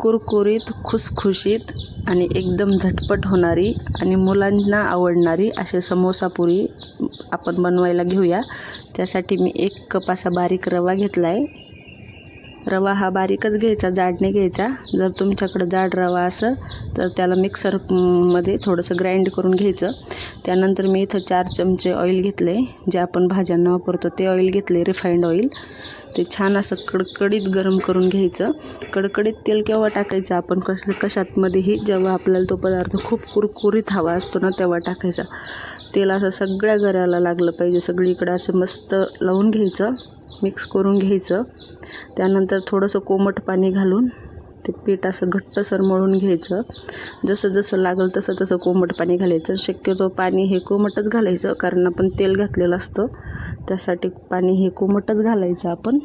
कुरकुरीत खुसखुशीत आणि एकदम झटपट होणारी आणि मुलांना आवडणारी असे समोसा पुरी आपण बनवायला घेऊया. त्यासाठी मी एक कप असा बारीक रवा घेतला आहे रवा हा बारीकच घ्यायचा जाड नाही घ्यायचा. जर तुमच्याकडं जाड रवा असं तर त्याला मिक्सरमध्ये थोडंसं ग्राइंड करून घ्यायचं. त्यानंतर मी इथं चार चमचे ऑइल घेतले. जे आपण भाज्यांना वापरतो ते ऑइल घेतले रिफाईंड ऑइल ते छान असं कडकडीत गरम करून घ्यायचं. कडकडीत तेल केव्हा टाकायचं? आपण कश कशातमध्येही जेव्हा आपल्याला तो पदार्थ खूप कुरकुरीत हवा असतो ना तेव्हा टाकायचा. तेल असं सगळ्या गऱ्याला लागलं पाहिजे. सगळीकडं असं मस्त लावून घ्यायचं. मिक्स करून घ्यायचं. त्यानंतर थोडंसं कोमट पाणी घालून ते पीठ असं घट्टसर मळून घ्यायचं. जसं जसं लागेल तसं तसं कोमट पाणी घालायचं. शक्यतो पाणी हे कोमटच घालायचं कारण आपण तेल घातलेलं असतं. त्यासाठी पाणी हे कोमटच घालायचं आपण.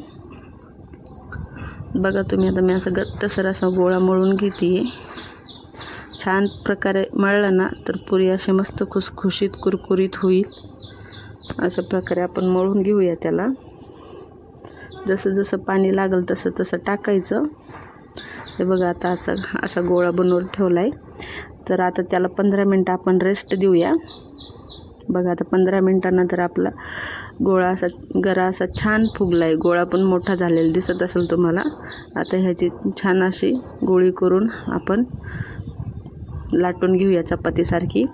बघा तुम्ही आता मी असं घट्टसर असा गोळा मळून घेते छान प्रकारे मळलं ना तर पुरी अशी मस्त खुसखुशीत कुरकुरीत होईल. अशा प्रकारे आपण मळून घेऊया त्याला. जसं जसं पाणी लागेल तसं तसं टाकायचं. हे बघा आता असा असा गोळा बनवून ठेवला आहे तर आता त्याला पंधरा मिनटं आपण रेस्ट देऊया. बघा आता पंधरा मिनटानंतर आपला गोळा असा गरा असा छान फुगला आहे गोळा पण मोठा झालेला दिसत असेल तुम्हाला. आता ह्याची छान अशी गोळी करून आपण लाटून घेऊया चपातीसारखी.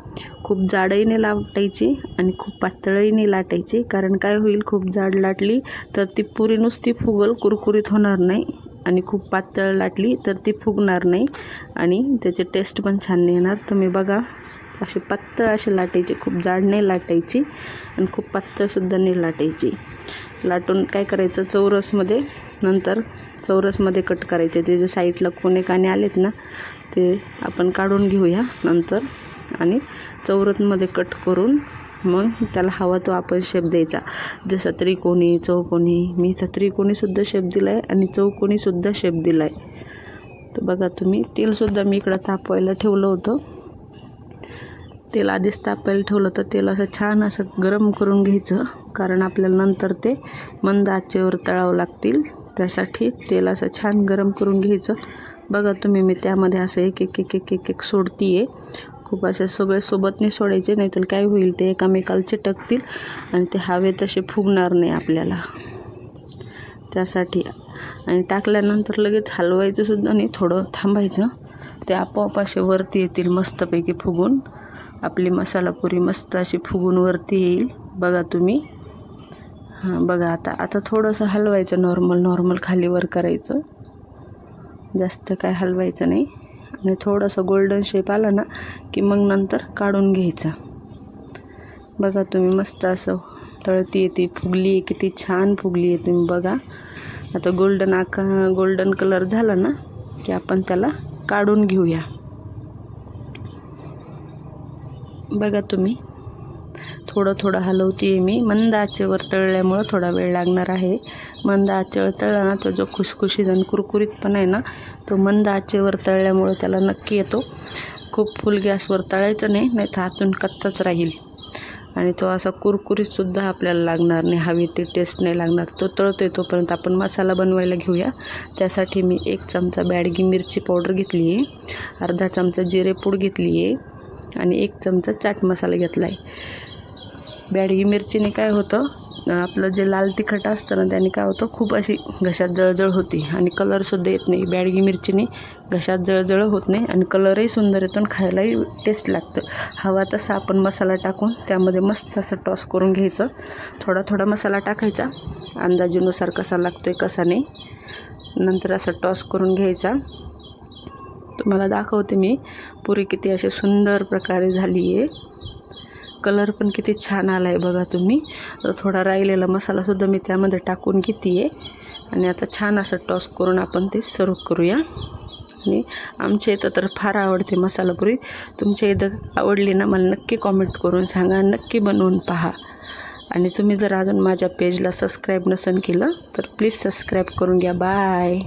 खूप जाडही नाही लाटायची आणि खूप पातळही नाही लाटायची. कारण काय होईल खूप जाड लाटली तर ती पुरी नुसती फुगल कुरकुरीत होणार नाही. आणि खूप पातळ लाटली तर ती फुगणार नाही. आणि त्याचे टेस्ट पण छान नाही येणार. तुम्ही बघा अशी पातळ अशी लाटायची. खूप जाड नाही लाटायची आणि खूप पातळसुद्धा नाही लाटायची. लाटून काय करायचं? चौरसमध्ये नंतर चौरसमध्ये कट करायचे. ते जे साईडला कोणे काने आलेत ना ते आपण काढून घेऊया नंतर आणि चौरसमध्ये कट करून मग त्याला हवा तो आपण शेप द्यायचा. जसं त्रिकोणी चौकोनी मी इथं त्रिकोणीसुद्धा शेप दिला आहे आणि चौकोनीसुद्धा शेप दिला आहे तर बघा तुम्ही तेलसुद्धा मी इकडं तापवायला ठेवलं होतं. तेल आधीच तापायला ठेवलं तर तेल असं छान असं गरम करून घ्यायचं कारण आपल्याला नंतर ते मंद आचेवर तळावं लागतील. त्यासाठी तेल असं छान गरम करून घ्यायचं. बघा तुम्ही मी त्यामध्ये असं एक एक एक एक एक एक सोडती आहे खूप असे सगळे सोबतने सोडायचे नाही तर काय होईल ते एकामेकाला चिटकतील आणि ते हवे तसे फुगणार नाही आपल्याला. त्यासाठी. आणि टाकल्यानंतर लगेच हलवायचं सुद्धा नाही थोडं थांबायचं. ते आपोआप असे वरती येतील मस्तपैकी फुगून. आपली मसाला पुरी मस्त अशी फुगून वरती येईल. बघा तुम्ही. हां बघा आता आता थोडंसं हलवायचं नॉर्मल नॉर्मल खाली वर करायचं. जास्त काय हलवायचं नाही. आणि थोडंसं गोल्डन शेप आला ना की मग नंतर काढून घ्यायचं. बघा तुम्ही मस्त असं तळती येते फुगली आहे किती छान फुगली आहे तुम्ही बघा. आता गोल्डन आका गोल्डन कलर झाला ना की आपण त्याला काढून घेऊया. बघा तुम्ही. थोडं थोडं हलवते आहे मी. मंद आचेवर तळल्यामुळं थोडा वेळ लागणार आहे. मंद आचेवर तळला ना तो जो खुशखुशीत आणि कुरकुरीतपणा आहे ना तो मंद आचेवर तळल्यामुळं त्याला नक्की येतो. खूप फुल गॅसवर तळायचं नाही नाही तर आतून कच्चाच राहील. आणि तो असा कुरकुरीतसुद्धा आपल्याला लागणार नाही. हवी ती टेस्ट नाही लागणार. तो तळतो आहे तोपर्यंत आपण मसाला बनवायला घेऊया. त्यासाठी मी एक चमचा बॅडगी मिरची पावडर घेतली आहे अर्धा चमचा जिरेपूड घेतली आहे आणि एक चमचा चाट मसाला घेतला आहे बॅडगी मिरचीने काय होतं आपलं जे लाल तिखट असतं ना त्याने काय होतं खूप अशी घशात जळजळ होती आणि कलरसुद्धा येत नाही. बॅडगी मिरचीने घशात जळजळ होत नाही आणि कलरही सुंदर येतो आणि खायलाही टेस्ट लागतं. हवा तसा आपण मसाला टाकून त्यामध्ये मस्त असं टॉस करून घ्यायचं. थोडा थोडा मसाला टाकायचा. अंदाजेनुसार कसा लागतो आहे कसा नाही. नंतर असं टॉस करून घ्यायचा. तुम्हाला दाखवते मी. पुरी किती अशी सुंदर प्रकारे झाली आहे कलर पण किती छान आला आहे बघा तुम्ही. थोडा राहिलेला मसालासुद्धा मी त्यामध्ये टाकून किती आहे आणि आता छान असं टॉस करून आपण ते सर्व करूया. आणि आमच्या इथं तर फार आवडते मसाला पुरी. तुमच्या इथं आवडली ना मला नक्की कॉमेंट करून सांगा. नक्की बनवून पहा. आणि तुम्ही जर अजून माझ्या पेजला सबस्क्राईब नसेल केलं तर प्लीज सबस्क्राईब करून घ्या. बाय